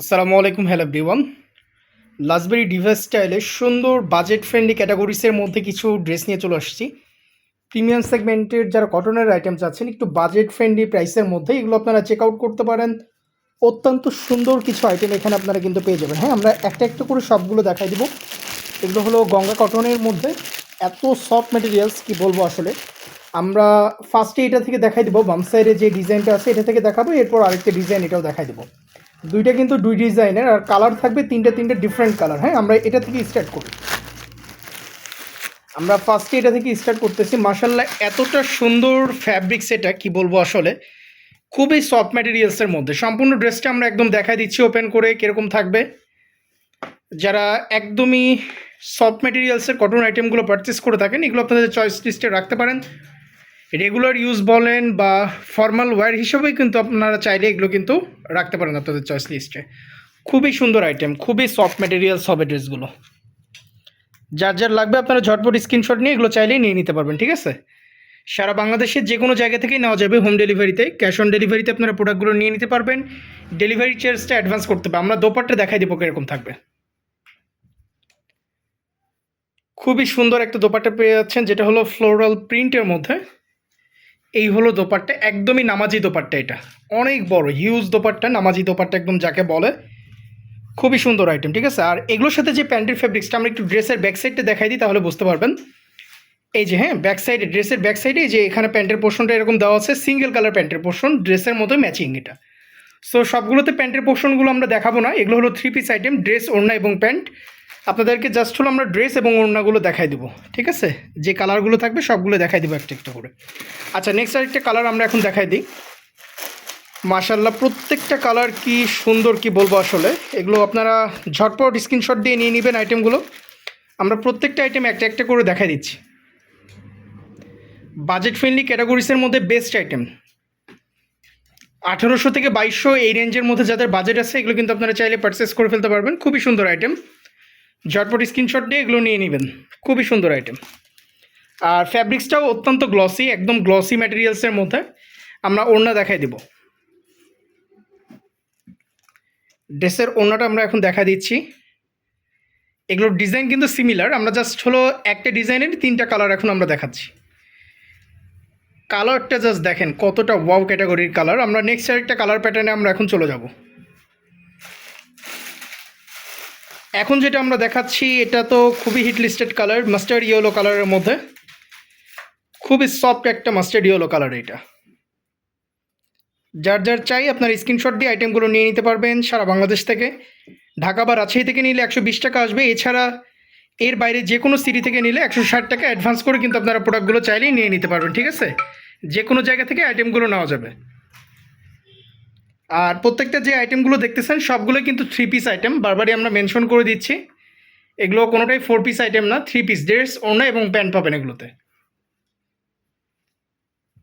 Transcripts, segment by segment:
আসসালামু আলাইকুম hello everyone লাসবেরি device স্টাইলে সুন্দর বাজেট ফ্রেন্ডলি ক্যাটাগরিসের মধ্যে কিছু ড্রেস নিয়ে চলে আসছি। প্রিমিয়াম সেগমেন্টের যারা কটনের আইটেম চাচ্ছেন একটু বাজেট ফ্রেন্ডলি প্রাইসের মধ্যে এগুলো আপনারা চেক আউট করতে পারেন। অত্যন্ত সুন্দর কিছু আইটেম এখানে আপনারা কিন্তু পেয়ে যাবেন। হ্যাঁ আমরা একটা একটা করে সবগুলো দেখাই দিব। এগুলো হলো গঙ্গা কটনের মধ্যে এত সফট মেটেরিয়ালস কি বলব আসলে? আমরা ফার্স্টে এটা থেকে দেখাই দিব, বাম সাইডে যে ডিজাইনটা আছে, এটা থেকে দেখাবো, এরপর আরেকটা ডিজাইন এটাও দেখাই দেবো। দুইটা কিন্তু দুই ডিজাইনের, আর কালার থাকবে তিনটে তিনটে ডিফারেন্ট কালার। হ্যাঁ আমরা এটা থেকে স্টার্ট করি। আমরা ফার্স্টে এটা থেকে স্টার্ট করতেছি। মার্শাল্লাহ এতটা সুন্দর ফ্যাব্রিক্স এটা, কি বলব আসলে? খুবই সফট ম্যাটেরিয়ালসের মধ্যে। সম্পূর্ণ ড্রেসটা আমরা একদম দেখা দিচ্ছি ওপেন করে, কীরকম থাকবে। যারা একদমই সফট ম্যাটেরিয়ালসের কটন আইটেমগুলো পারচেস করে থাকেন, এগুলো আপনাদের চয়েস লিস্টে রাখতে পারেন। রেগুলার ইউজ বলেন বা ফর্মাল ওয়্যার হিসেবেই কিন্তু আপনারা চাইলে এগুলো কিন্তু রাখতে পারেন আপনাদের চয়েস লিস্টে খুবই সুন্দর আইটেম খুবই সফট ম্যাটেরিয়ালস হবে ড্রেসগুলো যার যার লাগবে আপনারা ঝটপট স্ক্রিনশট নিয়ে এগুলো চাইলেই নিয়ে নিতে পারবেন, ঠিক আছে? সারা বাংলাদেশের যে কোনো জায়গা থেকেই নেওয়া যাবে হোম ডেলিভারিতে ক্যাশ অন ডেলিভারিতে আপনারা প্রোডাক্টগুলো নিয়ে নিতে পারবেন। ডেলিভারি চার্জটা অ্যাডভান্স করতে হবে। আমরা দোপাট্টা দেখাই দেবো কীরকম থাকবে। খুবই সুন্দর একটা দোপাট্টা পেয়ে যাচ্ছেন, যেটা হলো ফ্লোরাল প্রিন্টের মধ্যে। এই হলো দোপাট্টা, একদমই নামাজি দোপাট্টা এটা। অনেক বড় হিউজ দোপাট্টা, নামাজি দোপাট্টা একদম যাকে বলে। খুবই সুন্দর আইটেম ঠিক আছে? আর এগুলোর সাথে যে প্যান্টের ফেব্রিক্সটা আমরা একটু ড্রেসের ব্যাক সাইডটা দেখাই দিই, তাহলে বুঝতে পারবেন। এই যে হ্যাঁ ব্যাক সাইডে ড্রেসের ব্যাক সাইডে যে, এখানে প্যান্টের পোর্শনটা এরকম দেওয়া আছে সিঙ্গেল কালার প্যান্টের পোর্শন ড্রেসের মতো ম্যাচিং এটা। সো সবগুলোতে প্যান্টের পোর্শনগুলো আমরা দেখাবো না, এগুলো হলো থ্রি পিস আইটেম ড্রেস ওড়না এবং প্যান্ট। আপনাদেরকে জাস্ট হলো আমরা ড্রেস এবং ওড়নাগুলো দেখাই দেবো, ঠিক আছে? যে কালারগুলো থাকবে সবগুলো দেখাই দেবো একটা একটা করে। আচ্ছা নেক্সট আরেকটা কালার আমরা এখন দেখাই দিই। মাশাল্লাহ প্রত্যেকটা কালার কি সুন্দর কি বলব আসলে? এগুলো আপনারা ঝটপট স্ক্রিনশট দিয়ে নিয়ে নেবেন আইটেমগুলো আমরা প্রত্যেকটা আইটেম একটা একটা করে দেখাই দিচ্ছি। বাজেট ফ্রেন্ডলি ক্যাটাগরিসের মধ্যে বেস্ট আইটেম আঠারোশো থেকে বাইশশো এই রেঞ্জের মধ্যে যাদের বাজেট আছে, এগুলো কিন্তু আপনারা চাইলে পারচেস করে ফেলতে পারবেন। খুবই সুন্দর আইটেম ঝটপট স্ক্রিনশট দিয়ে এগুলো নিয়ে নেবেন। খুবই সুন্দর আইটেম আর ফ্যাব্রিক্সটাও অত্যন্ত গ্লসি একদম গ্লসি ম্যাটেরিয়ালসের মধ্যে আমরা ওড়না দেখাই দেব। ড্রেসের ওড়নাটা আমরা এখন দেখা দিচ্ছি। এগুলোর ডিজাইন কিন্তু সিমিলার আমরা জাস্ট হলো একটা ডিজাইনের তিনটা কালার এখন আমরা দেখাচ্ছি। কালারটা জাস্ট দেখেন কতটা ওয়াও ক্যাটাগরির কালার আমরা নেক্সট আরেকটা কালার প্যাটার্নে আমরা এখন চলে যাব। এখন যেটা আমরা দেখাচ্ছি, এটা তো খুবই hit listed colour mustard yellow কালারের মধ্যে। খুবই সফট একটা মাস্টার্ড ইয়েলো কালার এটা। যার যার চাই আপনার স্ক্রিনশট দিয়ে আইটেমগুলো নিয়ে নিতে পারবেন সারা বাংলাদেশ থেকে। ঢাকা বা রাজশাহী থেকে নিলে একশো বিশ টাকা আসবে। এছাড়া এর বাইরে যে কোনো সিটি থেকে নিলে একশো ষাট টাকা অ্যাডভান্স করে কিন্তু আপনারা প্রোডাক্টগুলো চাইলেই নিয়ে নিতে পারবেন, ঠিক আছে? যে কোনো জায়গা থেকে আইটেমগুলো নেওয়া যাবে। আর প্রত্যেকটা যে আইটেমগুলো দেখতেছেন সবগুলো কিন্তু থ্রি পিস আইটেম বারবারই আমরা মেনশন করে দিচ্ছি। এগুলো কোনোটাই ফোর পিস আইটেম না থ্রি পিস ড্রেস ওনা এবং প্যান্ট পাবেন এগুলোতে।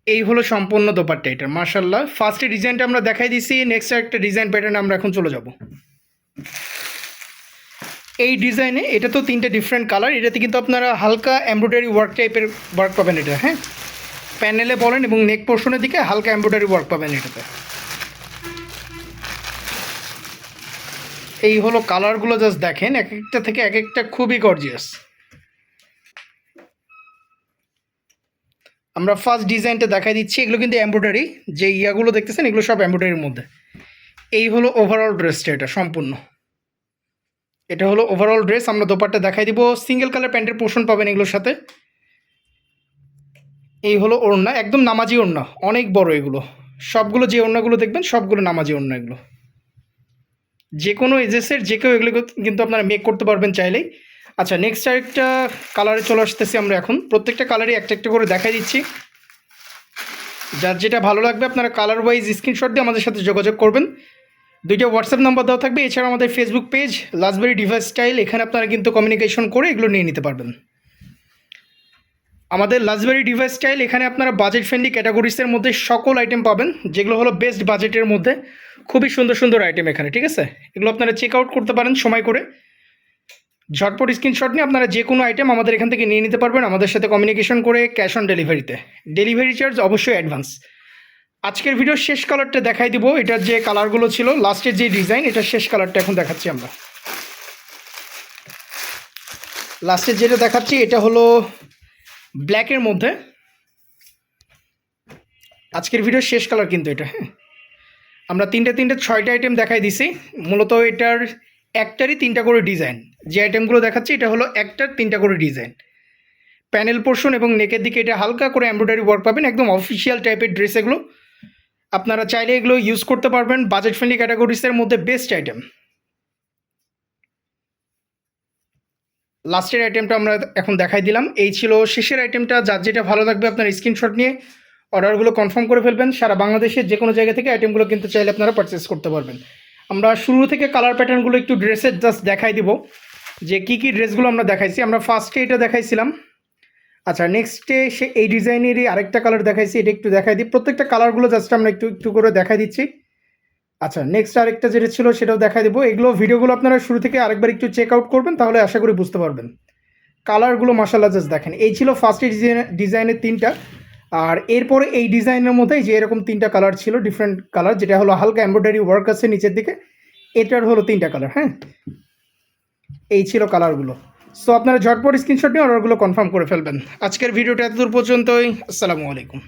এই হলো সম্পূর্ণ দোপাট্টা এটা। মার্শাল্লাহ ফার্স্টে ডিজাইনটা আমরা দেখাই দিছি নেক্সট একটা ডিজাইন প্যাটার্ন আমরা এখন চলে যাব। এই ডিজাইনে এটা তো তিনটে ডিফারেন্ট কালার এটাতে কিন্তু আপনারা হালকা এমব্রয়ডারি ওয়ার্ক টাইপের ওয়ার্ক পাবেন এটা হ্যাঁ? প্যানেলে বলেন এবং নেক পোর্শনের দিকে হালকা এমব্রয়ডারি ওয়ার্ক পাবেন এটাতে। এই হলো কালারগুলো জাস্ট দেখেন এক একটা থেকে এক একটা খুবই গর্জিয়াস আমরা ফার্স্ট ডিজাইনটা দেখাই দিচ্ছি, এগুলো কিন্তু এমব্রয়ডারি যে ইয়াগুলো দেখতেছেন, এগুলো সব এমব্রয়ডারির মধ্যে। এই হলো ওভারঅল ড্রেসটা এটা সম্পূর্ণ। এটা হলো ওভারঅল ড্রেস আমরা দোপাট্টা দেখাই দিব। সিঙ্গেল কালার প্যান্টের পোর্শন পাবেন এগুলোর সাথে। এই হলো ওড়না, একদম নামাজি ওড়না, অনেক বড় এগুলো। সবগুলো যে ওড়নাগুলো দেখবেন, সবগুলো নামাজি ওড়না এগুলো। যে কোনো এজেসের যে কেউ এগুলো কিন্তু আপনারা মেক করতে পারবেন চাইলেই। আচ্ছা নেক্সট আরেকটা কালারে চলে আসতেছি আমরা এখন। প্রত্যেকটা কালারই একটা একটা করে দেখাই দিচ্ছি। যার যেটা ভালো লাগবে আপনারা কালার ওয়াইজ স্ক্রিনশট দিয়ে আমাদের সাথে যোগাযোগ করবেন। দুইটা হোয়াটসঅ্যাপ নাম্বার দেওয়া থাকবে, এছাড়া আমাদের ফেসবুক পেজ লাসবেরি ডিভাইস স্টাইল এখানে আপনারা কিন্তু কমিউনিকেশন করে এগুলো নিয়ে নিতে পারবেন। আমাদের লাসবেরি ডিভাইস স্টাইল এখানে আপনারা বাজেট ফ্রেন্ডলি ক্যাটাগরিসের মধ্যে সকল আইটেম পাবেন, যেগুলো হলো বেস্ট বাজেটের মধ্যে। খুবই সুন্দর সুন্দর আইটেম এখানে, ঠিক আছে? এগুলো আপনারা চেক আউট করতে পারেন সময় করে। ঝটপট স্ক্রিনশট নিয়ে আপনারা যে কোনো আইটেম আমাদের এখান থেকে নিয়ে নিতে পারবেন আমাদের সাথে কমিউনিকেশন করে ক্যাশ অন ডেলিভারিতে ডেলিভারি চার্জ অবশ্যই অ্যাডভান্স আজকের ভিডিওর শেষ কালারটা দেখাই দিব। এটার যে কালারগুলো ছিল লাস্টের যে ডিজাইন এটার শেষ কালারটা এখন দেখাচ্ছি আমরা। লাস্টের যেটা দেখাচ্ছি, এটা হলো ব্ল্যাকের মধ্যে। আজকের ভিডিওর শেষ কালার কিন্তু এটা হ্যাঁ? আমরা তিনটে তিনটে ছয়টা আইটেম দেখাই দিছি। মূলত এটার একটারই তিনটা করে ডিজাইন যে আইটেমগুলো দেখাচ্ছি, এটা হলো একটার তিনটা করে ডিজাইন প্যানেল পোর্শন এবং নেকের দিকে এটা হালকা করে এমব্রয়ডারি ওয়ার্ক পাবেন, একদম অফিসিয়াল টাইপের ড্রেস এগুলো। আপনারা চাইলে এগুলো ইউজ করতে পারবেন বাজেট ফ্রেন্ডলি ক্যাটাগরিসের মধ্যে বেস্ট আইটেম লাস্টের আইটেমটা আমরা এখন দেখাই দিলাম। এই ছিল শেষের আইটেমটা যার যেটা ভালো লাগবে আপনার স্ক্রিনশট নিয়ে অর্ডারগুলো কনফার্ম করে ফেলবেন। সারা বাংলাদেশের যে কোনো জায়গা থেকে আইটেমগুলো কিন্তু চাইলে আপনারা পারচেস করতে পারবেন। আমরা শুরু থেকে কালার প্যাটার্নগুলো একটু ড্রেসের জাস্ট দেখাই দিব। যে কী কী ড্রেসগুলো আমরা দেখাইছি। আমরা ফার্স্টে এটা দেখাইছিলাম। আচ্ছা নেক্সটে সে এই ডিজাইনেরই আরেকটা কালার দেখাইছি। এটা একটু দেখাই দিই। প্রত্যেকটা কালারগুলো জাস্ট আমরা একটু একটু করে দেখাই দিচ্ছি। আচ্ছা নেক্সট আরেকটা যেটা ছিল সেটাও দেখাই দেবো। এগুলো ভিডিওগুলো আপনারা শুরু থেকে আরেকবার একটু চেক আউট করবেন, তাহলে আশা করি বুঝতে পারবেন। কালারগুলো মাসাল্লাহ জাস্ট দেখেন। এই ছিল ফার্স্টে ডিজাইন, ডিজাইনের তিনটা। আর এরপরে এই ডিজাইনের মধ্যে যে এরকম তিনটা কালার ছিল ডিফারেন্ট কালার যেটা হলো হালকা এমব্রয়ডারি ওয়ার্ক আছে নিচের দিকে, এটার হলো তিনটা কালার হ্যাঁ? এই ছিল কালারগুলো সো আপনারা ঝটপট স্ক্রিনশট নিয়ে অর্ডারগুলো কনফার্ম করে ফেলবেন। আজকের ভিডিওটা এতদূর পর্যন্তই। আসসালামু আলাইকুম।